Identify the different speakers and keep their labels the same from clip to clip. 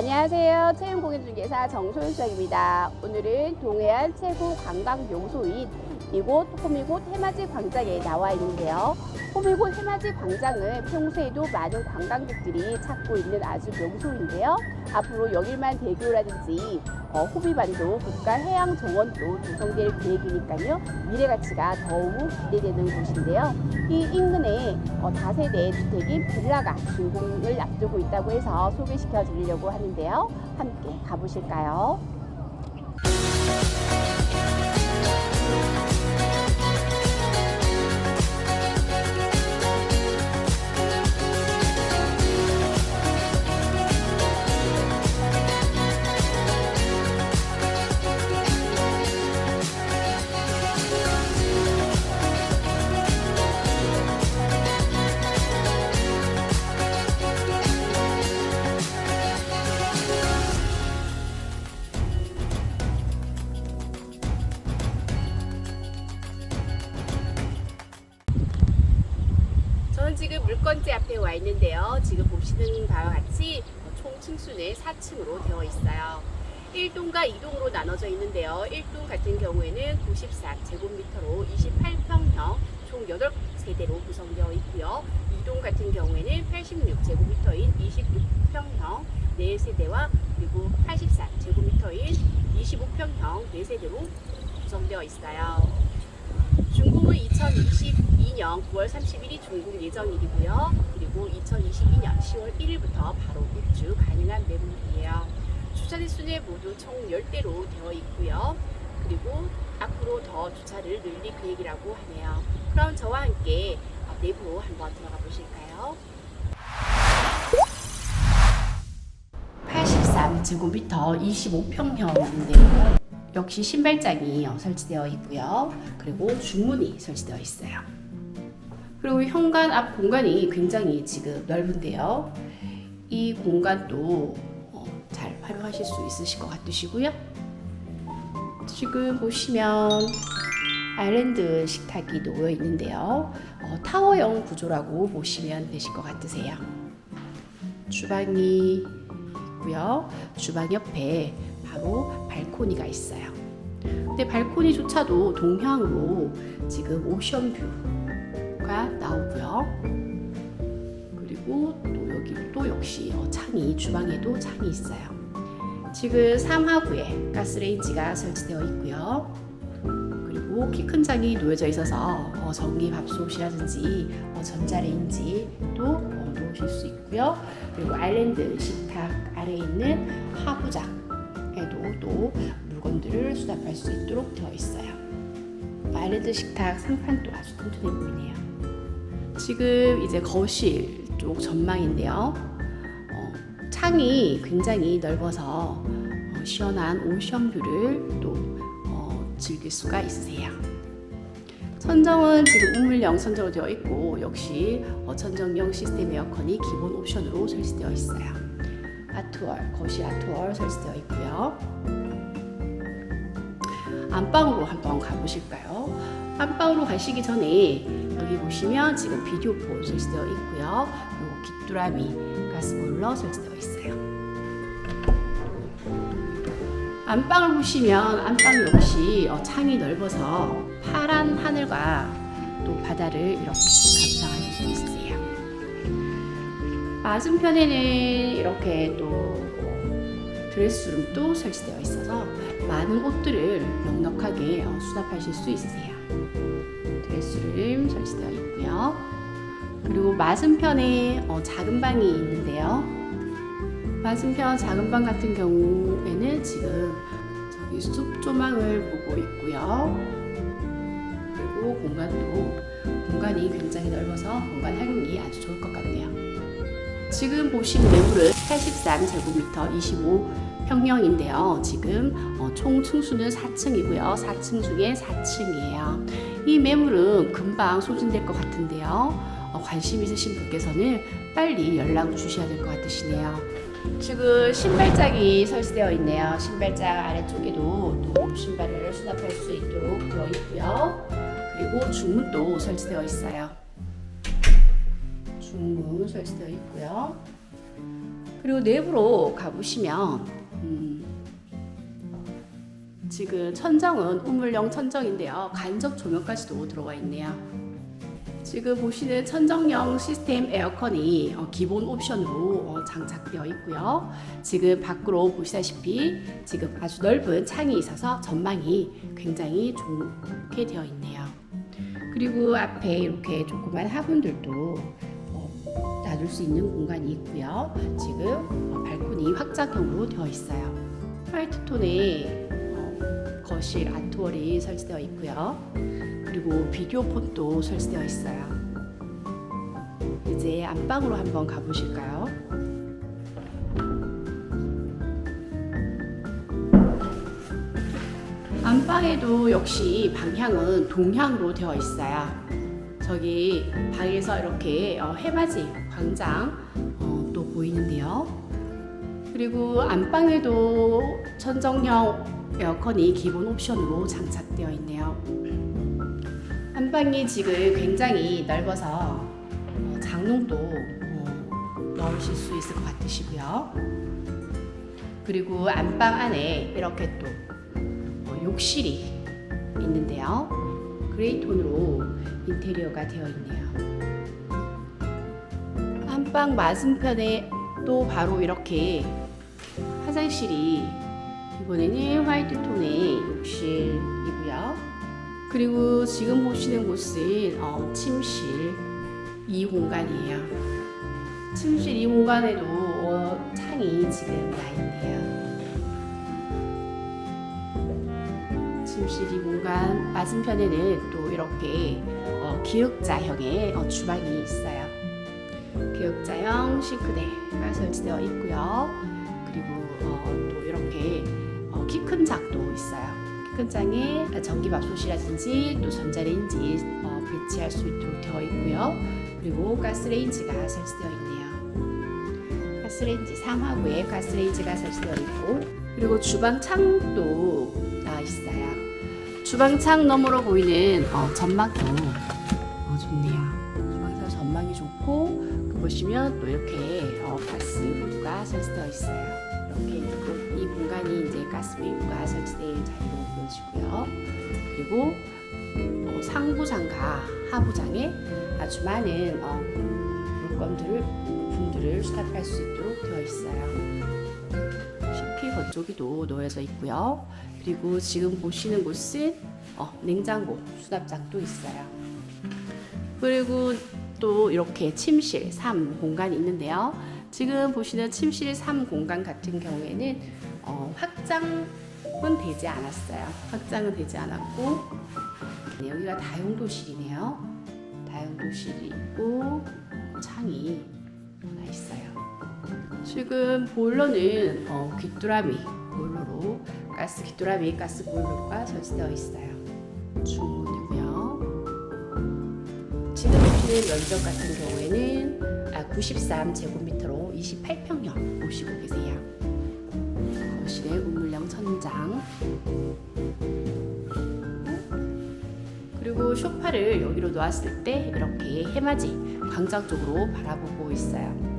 Speaker 1: 안녕하세요. 체험공인중개사 정소윤수입니다. 오늘은 동해안 최고 관광 명소인 이곳 호미곶 해맞이 광장에 나와 있는데요. 호미곶 해맞이 광장은 평소에도 많은 관광객들이 찾고 있는 아주 명소인데요. 앞으로 영일만 대교라든지 어, 호비반도 국가해양정원도 조성될 계획이니까요. 미래 가치가 더욱 기대되는 곳인데요. 이 인근에 어, 다세대 주택인 빌라가 준공을 앞두고 있다고 해서 소개시켜 드리려고 하는데요. 함께 가보실까요? 저는 지금 물건지 앞에 와 있는데요. 지금 보시는 바와 같이 총 층수는 4층으로 되어 있어요. 1동과 2동으로 나눠져 있는데요. 1동 같은 경우에는 94제곱미터로 28평형 총 8세대로 구성되어 있고요. 2동 같은 경우에는 86제곱미터인 26평형 4세대와 그리고 84제곱미터인 25평형 4세대로 구성되어 있어요. 중국은 2022년 9월 30일이 중국 예정일이고요. 그리고 2022년 10월 1일부터 바로 입주 가능한 매물이에요. 주차 대수는 모두 총 10대로 되어 있고요. 그리고 앞으로 더 주차를 늘릴 계획이라고 하네요. 그럼 저와 함께 어, 내부 한번 들어가 보실까요? 83제곱미터 25평형인데요. 역시 신발장이 어, 설치되어 있고요. 그리고 중문이 설치되어 있어요. 그리고 현관 앞 공간이 굉장히 지금 넓은데요. 이 공간도 어, 잘 활용하실 수 있으실 것 같으시고요. 지금 보시면 아일랜드 식탁이 놓여 있는데요. 어, 타워형 구조라고 보시면 되실 것 같으세요. 주방이 있고요. 주방 옆에 바로 발코니가 있어요. 근데 발코니조차도 동향으로 지금 오션뷰가 나오고요. 그리고 또 여기 또 역시 어, 창이 주방에도 창이 있어요. 지금 3하구에 가스레인지가 설치되어 있고요. 그리고 키 큰 장이 놓여져 있어서 어, 전기 밥솥이라든지 어, 전자레인지도 어, 놓으실 수 있고요. 그리고 아일랜드 식탁 아래에 있는 하부장 에도 또 물건들을 수납할 수 있도록 되어 있어요. 아일랜드 식탁 상판도 아주 튼튼해 보이네요. 지금 이제 거실 쪽 전망인데요. 어, 창이 굉장히 넓어서 어, 시원한 오션뷰를 또 어, 즐길 수가 있으세요. 천정은 지금 우물형 천정으로 되어 있고 역시 어, 천정형 시스템 에어컨이 기본 옵션으로 설치되어 있어요. 아트월, 거실 아트월 설치되어 있고요. 안방으로 한번 가보실까요? 안방으로 가시기 전에 여기 보시면 지금 비디오 폰 설치되어 있고요. 그리고 귀뚜라미 가스보일러 설치되어 있어요. 안방을 보시면 안방 역시 어, 창이 넓어서 파란 하늘과 또 바다를 이렇게 맞은편에는 이렇게 또 어, 드레스룸도 설치되어 있어서 많은 옷들을 넉넉하게 어, 수납하실 수 있으세요. 드레스룸 설치되어 있고요. 그리고 맞은편에 어, 작은 방이 있는데요. 맞은편 작은 방 같은 경우에는 지금 저기 숲 조망을 보고 있고요. 그리고 공간도 공간이 굉장히 넓어서 공간 활용이 아주 좋을 것 같네요. 지금 보신 매물은 83제곱미터 25평형인데요. 지금 어, 총 층수는 4층이고요. 4층 중에 4층이에요. 이 매물은 금방 소진될 것 같은데요. 어, 관심 있으신 분께서는 빨리 연락 주셔야 될 것 같으시네요. 지금 신발장이 설치되어 있네요. 신발장 아래쪽에도 또 신발을 수납할 수 있도록 되어 있고요. 그리고 중문도 설치되어 있어요. 중문 설치되어 있고요. 그리고 내부로 가보시면 음, 지금 천정은 우물형 천정인데요. 간접 조명까지도 들어가 있네요. 지금 보시는 천정형 시스템 에어컨이 어, 기본 옵션으로 어, 장착되어 있고요. 지금 밖으로 보시다시피 지금 아주 넓은 창이 있어서 전망이 굉장히 좋게 되어 있네요. 그리고 앞에 이렇게 조그만 화분들도 어, 놔둘 수 있는 공간이 있고요. 지금 어, 발코니 확장형으로 되어 있어요. 화이트 톤의 어, 거실 아트월이 설치되어 있고요. 그리고 비디오 폰도 설치되어 있어요. 이제 안방으로 한번 가보실까요? 안방에도 역시 방향은 동향으로 되어 있어요. 저기 방에서 이렇게 어, 해맞이 광장 어, 또 보이는데요. 그리고 안방에도 천정형 에어컨이 기본 옵션으로 장착되어 있네요. 안방이 지금 굉장히 넓어서 어, 장롱도 어, 넣으실 수 있을 것 같으시고요. 그리고 안방 안에 이렇게 또 어, 욕실이 있는데요. 그레이 톤으로 인테리어가 되어 있네요. 안방 맞은편에 또 바로 이렇게 화장실이 이번에는 화이트 톤의 욕실이고요. 그리고 지금 보시는 곳은 어, 침실 이 공간이에요. 침실 이 공간에도 어, 창이 지금 나 있네요. 침실 이 공간 맞은편에는 또 이렇게 어, 기역자형의 어, 주방이 있어요. 기역자형 싱크대가 설치되어 있고요. 그리고 어, 또 이렇게 어, 키큰 장도 있어요. 키 큰 장에 전기밥솥이라든지 또 전자레인지 어, 배치할 수 있도록 되어 있고요. 그리고 가스레인지가 설치되어 있네요. 가스레인지 3화구에 가스레인지가 설치되어 있고 그리고 주방 창도 나와 있어요. 주방 창 너머로 보이는 어, 전망도 어, 좋네요. 주방에서 전망이 좋고 그 보시면 또 이렇게 어, 가스 모드가 설치되어 있어요. 이렇게 있고 이 공간이 이제 가스레인지가 설치될 자리로 보여지고요. 그리고 어, 상부장과 하부장에 아주 많은 어, 물건들을 부품들을 수납할 수 있도록 되어 있어요. 식기 건조기도 놓여져 있고요. 그리고 지금 보시는 곳은 어, 냉장고 수납장도 있어요. 그리고 또 이렇게 침실 3 공간이 있는데요. 지금 보시는 침실 3 공간 같은 경우에는 어, 확장은 되지 않았어요. 확장은 되지 않았고 네, 여기가 다용도실이네요. 다용도실이 있고 어, 창이 나 있어요. 지금 보일러는 어, 귀뚜라미 보일러로 가스 귀뚜라미 가스 보일러가 설치되어 있어요. 중문이고요. 보시는 면적 같은 경우에는 아, 93제곱미터로 28평형 보시고 계세요. 거실에 우물형 천장 그리고 소파를 여기로 놓았을 때 이렇게 해맞이 광장 쪽으로 바라보고 있어요.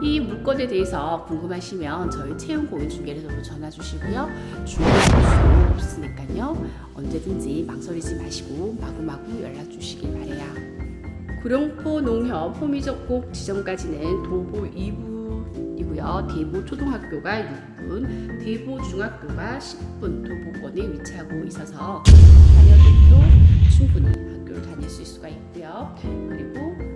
Speaker 1: 이 물건에 대해서 궁금하시면 저희 채용 공인 중개사로 전화 주시고요. 중개할 수도 없으니까요. 언제든지 망설이지 마시고 마구마구 연락 주시길 바래요. 구룡포 농협 호미적곡 지점까지는 도보 2분이고요. 대보 초등학교가 6분, 대보 중학교가 10분 도보권에 위치하고 있어서 자녀들도 충분히 학교를 다닐 수 있을 수가 있고요. 그리고 어,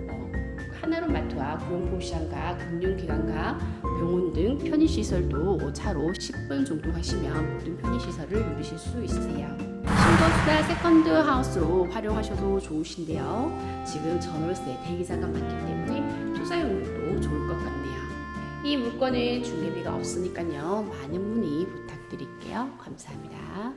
Speaker 1: 하나로마트와 구룡포시장과 금융기관과 병원 등 편의시설도 차로 10분 정도 가시면 모든 편의시설을 누리실 수 있으세요. 싱거스나 세컨드 하우스로 활용하셔도 좋으신데요. 지금 전월세 대기자가 많기 때문에 투자용으로도 좋을 것 같네요. 이 물건은 중개비가 없으니까요. 많은 문의 부탁드릴게요. 감사합니다.